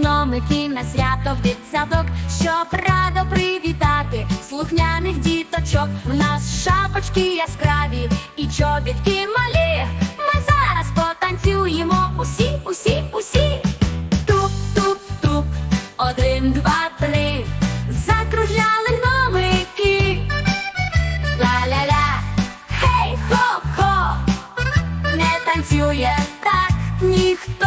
гномики на свято в дитсадок, щоб радо привітати слухняних діточок. В нас шапочки яскраві і чобітки малі. Ми зараз потанцюємо усі, усі, усі. Туп, туп, туп, один, два, три. Закружляли гномики. Ла-ла-ла, хей, хо-хо, не танцює так ніхто.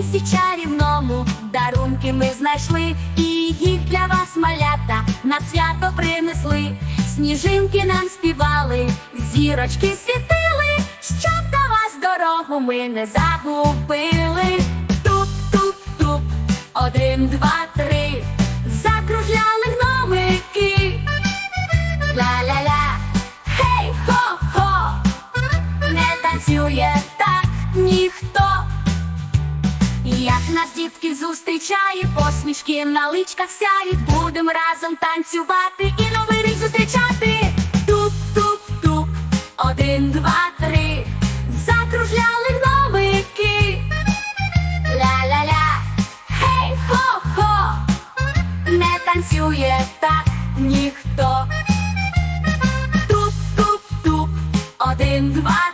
Лісі чарівному дарунки ми знайшли, і їх для вас малята на свято принесли. Сніжинки нам співали, зірочки світили, щоб до вас дорогу ми не загубили. Туп-туп-туп, один, два, три, закружляли гномики. Ла-ла-ла, хей, хо-хо, не танцює так ніхто. Нас дітки зустрічає, посмішки на личках сяють, будем разом танцювати і новий рік зустрічати. Туп-туп-туп, один, два, три, закружляли гномики. Ля-ля-ля, хей, хо-хо, не танцює так ніхто. Туп-туп-туп, один, два,